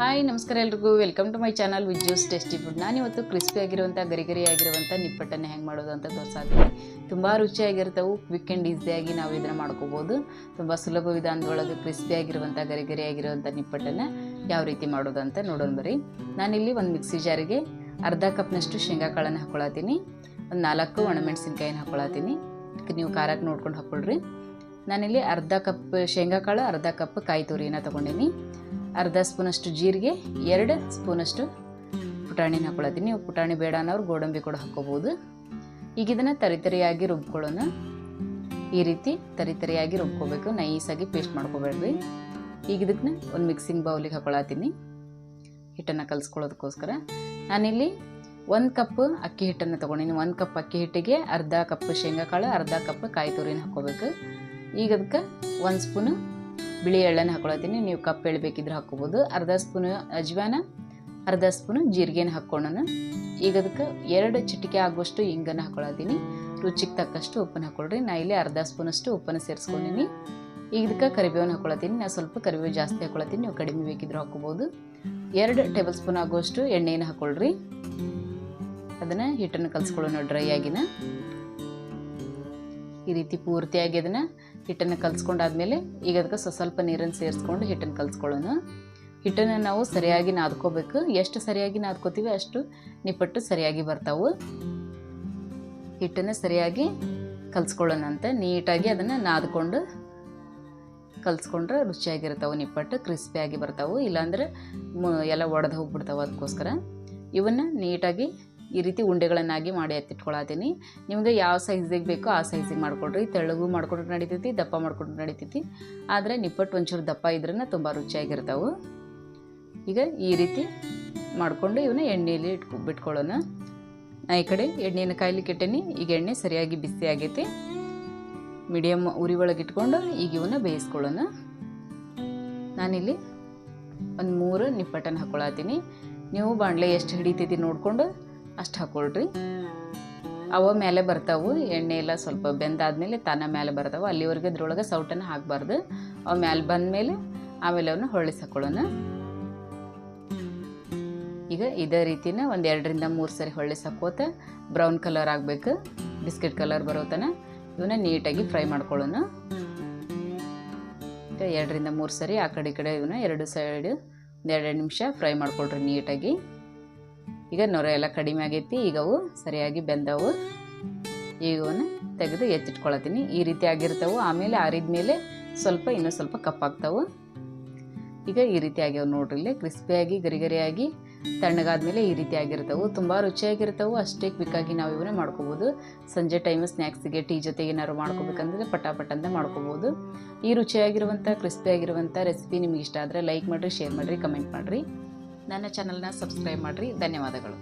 Hi ನಮಸ್ಕಾರ ಎಲ್ರಿಗೂ. Welcome to my channel with juice tasty food ನಾನಿವತ್ತು ಕ್ರಿಸ್ಪಿ ಆಗಿರುವಂಥ ಗರಿ ಗರಿ ಆಗಿರುವಂಥ ನಿಪ್ಪಟ್ಟನ್ನು ಹೆಂಗೆ ಮಾಡೋದು ಅಂತ ತೋರಿಸಾತೀನಿ. ತುಂಬ ರುಚಿಯಾಗಿರ್ತವೆ. ಕ್ವಿಕ್ ಆ್ಯಂಡ್ ಈಸಿಯಾಗಿ ನಾವು ಇದನ್ನು ಮಾಡ್ಕೋಬೋದು. ತುಂಬ ಸುಲಭ ವಿಧಾನದೊಳಗೆ ಕ್ರಿಸ್ಪಿ ಆಗಿರುವಂಥ ಗರಿ ಗರಿ ಆಗಿರುವಂಥ ನಿಪ್ಪಟ್ಟನ್ನು ಯಾವ ರೀತಿ ಮಾಡೋದು ಅಂತ ನೋಡೋಣ ಬರ್ರಿ. ನಾನಿಲ್ಲಿ ಒಂದು ಮಿಕ್ಸಿ ಜಾರಿಗೆ ಅರ್ಧ ಕಪ್ನಷ್ಟು ಶೇಂಗಾ ಕಾಳನ್ನು ಹಾಕ್ಕೊಳತ್ತೀನಿ ಒಂದು ನಾಲ್ಕು ಒಣಮೆಣಸಿನ್ಕಾಯಿನ ಹಾಕ್ಕೊಳತ್ತೀನಿ ನೀವು ಖಾರಕ್ಕೆ ನೋಡ್ಕೊಂಡು ಹಾಕ್ಕೊಳ್ರಿ ನಾನಿಲ್ಲಿ ಅರ್ಧ ಕಪ್ ಶೇಂಗಾ ಕಾಳು, ಅರ್ಧ ಕಪ್ ಕಾಯಿ ತುರಿನ ತೊಗೊಂಡೀನಿ. ಅರ್ಧ ಸ್ಪೂನಷ್ಟು ಜೀರಿಗೆ, ಎರಡು ಸ್ಪೂನಷ್ಟು ಪುಟಾಣಿನ ಹಾಕ್ಕೊಳತ್ತೀನಿ ನೀವು ಪುಟಾಣಿ ಬೇಡ ಅನ್ನೋರು ಗೋಡಂಬಿ ಕೂಡ ಹಾಕ್ಕೋಬೋದು ಈಗ ಇದನ್ನು ತರಿತರಿಯಾಗಿ ರುಬ್ಕೊಳ್ಳೋಣ. ಈ ರೀತಿ ತರಿತರಿಯಾಗಿ ರುಬ್ಕೋಬೇಕು. ನೈಸಾಗಿ ಪೇಸ್ಟ್ ಮಾಡ್ಕೋಬೇಡ್ರಿ. ಈಗ ಇದಕ್ಕೆ ಒಂದು ಮಿಕ್ಸಿಂಗ್ ಬೌಲಿಗೆ ಹಾಕೊಳತ್ತೀನಿ. ಹಿಟ್ಟನ್ನು ಕಲಿಸ್ಕೊಳ್ಳೋದಕ್ಕೋಸ್ಕರ. ನಾನಿಲ್ಲಿ ಒಂದು ಕಪ್ ಅಕ್ಕಿ ಹಿಟ್ಟನ್ನು ತೊಗೊಂಡಿನಿ. ಒಂದು ಕಪ್ ಅಕ್ಕಿ ಹಿಟ್ಟಿಗೆ ಅರ್ಧ ಕಪ್ ಶೇಂಗಾಕಾಳು, ಅರ್ಧ ಕಪ್ ಕಾಯಿ ತುರಿನ ಹಾಕ್ಕೋಬೇಕು ಈಗ ಅದಕ್ಕೆ ಒಂದು ಸ್ಪೂನು ಬಿಳಿ ಎಳ್ಳನ್ನು ಹಾಕ್ಕೊಳತ್ತೀನಿ ನೀವು ಕಪ್ ಎಳ್ಳು ಬೇಕಿದ್ರೆ ಹಾಕೋಬೋದು ಅರ್ಧ ಸ್ಪೂನ್ ಅಜ್ವಾನ, ಅರ್ಧ ಸ್ಪೂನು ಜೀರಿಗೆನ ಹಾಕ್ಕೊಳ್ಳೋಣ. ಈಗ ಅದಕ್ಕೆ ಎರಡು ಚಿಟಿಕೆ ಆಗುವಷ್ಟು ಹಿಂಗನ್ನು ಹಾಕೊಳತ್ತೀನಿ ರುಚಿಗೆ ತಕ್ಕಷ್ಟು ಉಪ್ಪನ್ನು ಹಾಕ್ಕೊಳ್ರಿ ನಾ ಇಲ್ಲಿ ಅರ್ಧ ಸ್ಪೂನಷ್ಟು ಉಪ್ಪನ್ನು ಸೇರಿಸ್ಕೊಂಡಿನಿ. ಈಗ ಇದಕ್ಕೆ ಕರಿಬೇವನ್ನ ಹಾಕೊಳತ್ತೀನಿ ನಾ ಸ್ವಲ್ಪ ಕರಿಬೇವು ಜಾಸ್ತಿ ಹಾಕೊಳತ್ತೀನಿ ನೀವು ಕಡಿಮೆ ಬೇಕಿದ್ರೂ ಹಾಕ್ಕೋಬೋದು. ಎರಡು ಟೇಬಲ್ ಸ್ಪೂನ್ ಆಗುವಷ್ಟು ಎಣ್ಣೆಯನ್ನು ಹಾಕ್ಕೊಳ್ರಿ ಅದನ್ನು ಹಿಟ್ಟನ್ನು ಕಲಿಸ್ಕೊಳ್ಳೋಣ ಡ್ರೈ ಆಗಿನ. ಈ ರೀತಿ ಪೂರ್ತಿಯಾಗಿ ಅದನ್ನು ಹಿಟ್ಟನ್ನು ಕಲಿಸ್ಕೊಂಡಾದ್ಮೇಲೆ ಈಗ ಅದಕ್ಕೆ ಸ್ವಲ್ಪ ಸ್ವಲ್ಪ ನೀರನ್ನು ಸೇರಿಸ್ಕೊಂಡು ಹಿಟ್ಟನ್ನು ಕಲಿಸ್ಕೊಳ್ಳೋಣ. ಹಿಟ್ಟನ್ನು ನಾವು ಸರಿಯಾಗಿ ನಾದ್ಕೋಬೇಕು. ಎಷ್ಟು ಸರಿಯಾಗಿ ನಾದ್ಕೋತೀವಿ ಅಷ್ಟು ನಿಪ್ಪಟ್ಟು ಸರಿಯಾಗಿ ಬರ್ತಾವೆ. ಹಿಟ್ಟನ್ನು ಸರಿಯಾಗಿ ಕಲಿಸ್ಕೊಳ್ಳೋಣ ಅಂತ ನೀಟಾಗಿ ಅದನ್ನು ನಾದ್ಕೊಂಡು ಕಲಿಸ್ಕೊಂಡ್ರೆ ರುಚಿಯಾಗಿರ್ತಾವೆ, ನಿಪ್ಪಟ್ಟು ಕ್ರಿಸ್ಪಿಯಾಗಿ ಬರ್ತಾವೆ. ಇಲ್ಲಾಂದ್ರೆ ಎಲ್ಲ ಒಡೆದು ಹೋಗ್ಬಿಡ್ತಾವೆ ಅದಕ್ಕೋಸ್ಕರ. ಇವನ್ನು ನೀಟಾಗಿ ಈ ರೀತಿ ಉಂಡೆಗಳನ್ನಾಗಿ ಮಾಡಿ ಎತ್ತಿಟ್ಕೊಳತ್ತೀನಿ. ನಿಮಗೆ ಯಾವ ಸೈಜಿಗೆ ಬೇಕೋ ಆ ಸೈಜಿಗೆ ಮಾಡಿಕೊಡ್ರಿ. ತೆಳ್ಳಗೂ ಮಾಡ್ಕೊಂಡ್ರೆ ನಡಿತೈತಿ, ದಪ್ಪ ಮಾಡ್ಕೊಂಡ್ರೆ ನಡಿತೈತಿ. ಆದರೆ ನಿಪ್ಪಟ್ಟು ಒಂಚೂರು ದಪ್ಪ ಇದ್ರನ್ನ ತುಂಬ ರುಚಿಯಾಗಿರ್ತಾವೆ. ಈಗ ಈ ರೀತಿ ಮಾಡಿಕೊಂಡು ಇವನ್ನ ಎಣ್ಣೆಯಲ್ಲಿ ಇಟ್ಕೊ, ಬಿಟ್ಕೊಳ್ಳೋಣ. ನಾ ಈ ಕಡೆ ಎಣ್ಣೆನ ಕಾಯ್ಲಿಕ್ಕೆ ಇಟ್ಟೇನಿ. ಈಗ ಎಣ್ಣೆ ಸರಿಯಾಗಿ ಬಿಸಿ ಆಗೈತಿ. ಮೀಡಿಯಮ್ ಉರಿ ಒಳಗೆ ಇಟ್ಕೊಂಡು ಈಗ ಇವನ್ನ ಬೇಯಿಸ್ಕೊಳ್ಳೋಣ. ನಾನಿಲ್ಲಿ ಒಂದು ಮೂರು ನಿಪ್ಪಟ್ಟನ್ನು ಹಾಕ್ಕೊಳತ್ತೀನಿ ನೀವು ಬಾಣಲೆ ಎಷ್ಟು ಹಿಡಿತೈತಿ ನೋಡಿಕೊಂಡು ಅಷ್ಟು ಹಾಕೊಳ್ರಿ. ಅವ ಮೇಲೆ ಬರ್ತಾವು, ಎಣ್ಣೆ ಎಲ್ಲ ಸ್ವಲ್ಪ ಬೆಂದಾದ್ಮೇಲೆ ತನ್ನ ಮೇಲೆ ಬರ್ತಾವೆ. ಅಲ್ಲಿವರೆಗೆ ಅದ್ರೊಳಗೆ ಸೌಟನ್ನು ಹಾಕಬಾರ್ದು. ಅವ ಮೇಲೆ ಬಂದಮೇಲೆ ಆಮೇಲೆ ಅವನ್ನ ಹೊಳ್ಳಿಸಿ ಈಗ ಇದೇ ರೀತಿನ ಒಂದು ಎರಡರಿಂದ ಮೂರು ಸರಿ ಹೊಳ್ಳಿಸಿ ಬ್ರೌನ್ ಕಲರ್ ಆಗಬೇಕು. ಬಿಸ್ಕೆಟ್ ಕಲರ್ ಬರೋತನ ಇವನ್ನ ನೀಟಾಗಿ ಫ್ರೈ ಮಾಡ್ಕೊಳ್ಳೋಣ. ಈಗ ಎರಡರಿಂದ ಮೂರು ಸರಿ ಆ ಕಡೆ ಈ ಕಡೆ ಇವನ್ನ ಎರಡು ಸೈಡ್ ಒಂದು ಎರಡೆರಡು ನಿಮಿಷ ಫ್ರೈ ಮಾಡ್ಕೊಳ್ರಿ ನೀಟಾಗಿ. ಈಗ ನೊರ ಎಲ್ಲ ಕಡಿಮೆ ಆಗೈತಿ, ಈಗ ಅವು ಸರಿಯಾಗಿ ಬೆಂದವು. ಈಗ ಅವನ್ನ ತೆಗೆದು ಎತ್ತಿಟ್ಕೊಳತ್ತೀನಿ. ಈ ರೀತಿ ಆಗಿರ್ತಾವೆ. ಆಮೇಲೆ ಆರಿದ ಮೇಲೆ ಸ್ವಲ್ಪ, ಇನ್ನೂ ಸ್ವಲ್ಪ ಕಪ್ಪಾಗ್ತಾವೆ ಈಗ ಈ ರೀತಿ ಆಗ್ಯಾವ ನೋಡ್ರಿ ಇಲ್ಲೇ. ಕ್ರಿಸ್ಪಿಯಾಗಿ ಗರಿಗರಿಯಾಗಿ ತಣ್ಣಗಾದ್ಮೇಲೆ ಈ ರೀತಿ ಆಗಿರ್ತಾವೆ. ತುಂಬ ರುಚಿಯಾಗಿರ್ತಾವೆ. ಅಷ್ಟೇ ಕ್ವಿಕ್ಕಾಗಿ ನಾವು ಇವನ್ನೇ ಮಾಡ್ಕೋಬೋದು. ಸಂಜೆ ಟೈಮ್ ಸ್ನ್ಯಾಕ್ಸಿಗೆ ಟೀ ಜೊತೆಗೆ ಏನಾದ್ರು ಮಾಡ್ಕೋಬೇಕಂದ್ರೆ ಪಟಾಪಟ್ ಅಂತ ಮಾಡ್ಕೋಬೋದು. ಈ ರುಚಿಯಾಗಿರುವಂಥ ಕ್ರಿಸ್ಪಿಯಾಗಿರುವಂಥ ರೆಸಿಪಿ ನಿಮಗೆ ಇಷ್ಟ ಆದರೆ ಲೈಕ್ ಮಾಡಿರಿ ಶೇರ್ ಮಾಡಿರಿ ಕಮೆಂಟ್ ಮಾಡಿರಿ. ನನ್ನ ಚಾನಲ್ನ ಸಬ್ಸ್ಕ್ರೈಬ್ ಮಾಡಿರಿ. ಧನ್ಯವಾದಗಳು.